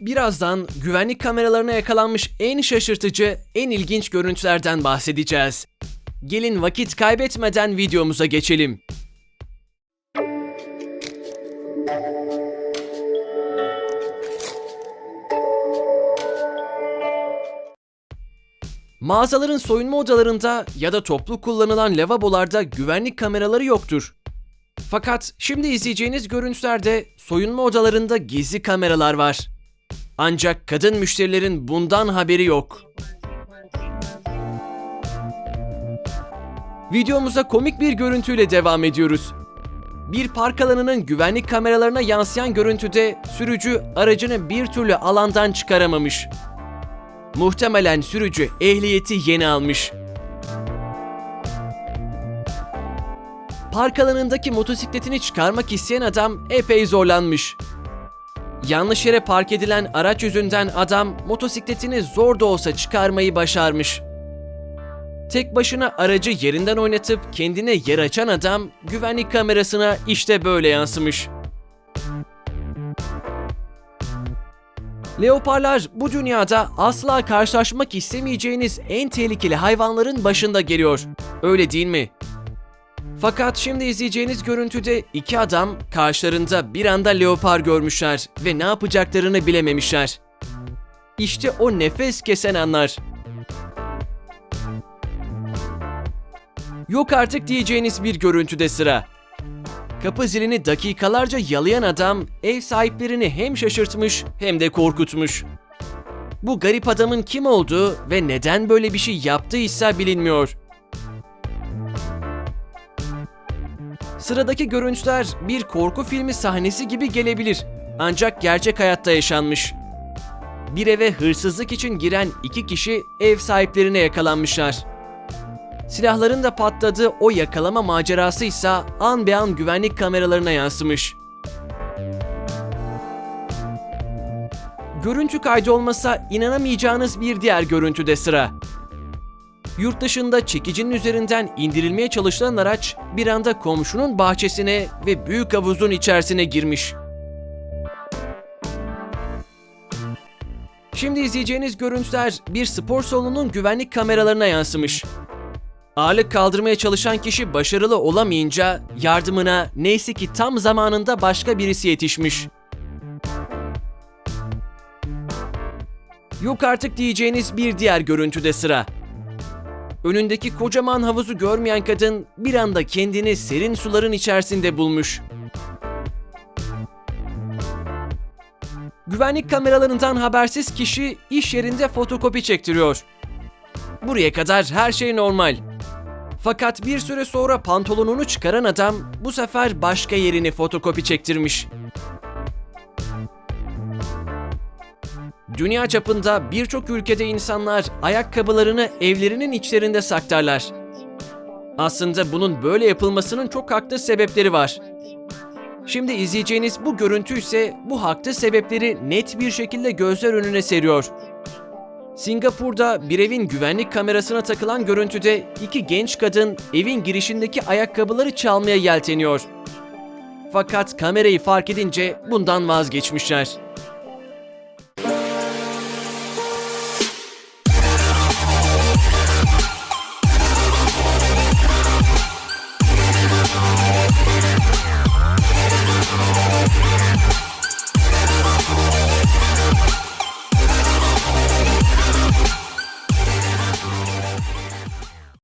Birazdan güvenlik kameralarına yakalanmış en şaşırtıcı, en ilginç görüntülerden bahsedeceğiz. Gelin vakit kaybetmeden videomuza geçelim. Mağazaların soyunma odalarında ya da toplu kullanılan lavabolarda güvenlik kameraları yoktur. Fakat şimdi izleyeceğiniz görüntülerde soyunma odalarında gizli kameralar var. Ancak kadın müşterilerin bundan haberi yok. Videomuza komik bir görüntüyle devam ediyoruz. Bir park alanının güvenlik kameralarına yansıyan görüntüde sürücü aracını bir türlü alandan çıkaramamış. Muhtemelen sürücü ehliyeti yeni almış. Park alanındaki motosikletini çıkarmak isteyen adam epey zorlanmış. Yanlış yere park edilen araç yüzünden adam motosikletini zor da olsa çıkarmayı başarmış. Tek başına aracı yerinden oynatıp kendine yer açan adam güvenlik kamerasına işte böyle yansımış. Leoparlar bu dünyada asla karşılaşmak istemeyeceğiniz en tehlikeli hayvanların başında geliyor. Öyle değil mi? Fakat şimdi izleyeceğiniz görüntüde iki adam karşılarında bir anda leopar görmüşler ve ne yapacaklarını bilememişler. İşte o nefes kesen anlar. Yok artık diyeceğiniz bir görüntüde sıra. Kapı zilini dakikalarca yalayan adam ev sahiplerini hem şaşırtmış hem de korkutmuş. Bu garip adamın kim olduğu ve neden böyle bir şey yaptıysa bilinmiyor. Sıradaki görüntüler bir korku filmi sahnesi gibi gelebilir. Ancak gerçek hayatta yaşanmış. Bir eve hırsızlık için giren iki kişi ev sahiplerine yakalanmışlar. Silahların da patladığı o yakalama macerası ise an be an güvenlik kameralarına yansımış. Görüntü kaydı olmasa inanamayacağınız bir diğer görüntüde sıra. Yurt dışında çekicinin üzerinden indirilmeye çalışılan araç bir anda komşunun bahçesine ve büyük havuzun içerisine girmiş. Şimdi izleyeceğiniz görüntüler bir spor salonunun güvenlik kameralarına yansımış. Ağırlık kaldırmaya çalışan kişi başarılı olamayınca yardımına neyse ki tam zamanında başka birisi yetişmiş. Yok artık diyeceğiniz bir diğer görüntüde sıra. Önündeki kocaman havuzu görmeyen kadın bir anda kendini serin suların içerisinde bulmuş. Güvenlik kameralarından habersiz kişi iş yerinde fotokopi çektiriyor. Buraya kadar her şey normal. Fakat bir süre sonra pantolonunu çıkaran adam bu sefer başka yerini fotokopi çektirmiş. Dünya çapında birçok ülkede insanlar ayakkabılarını evlerinin içlerinde saklarlar. Aslında bunun böyle yapılmasının çok haklı sebepleri var. Şimdi izleyeceğiniz bu görüntü ise bu haklı sebepleri net bir şekilde gözler önüne seriyor. Singapur'da bir evin güvenlik kamerasına takılan görüntüde iki genç kadın evin girişindeki ayakkabıları çalmaya yelteniyor. Fakat kamerayı fark edince bundan vazgeçmişler.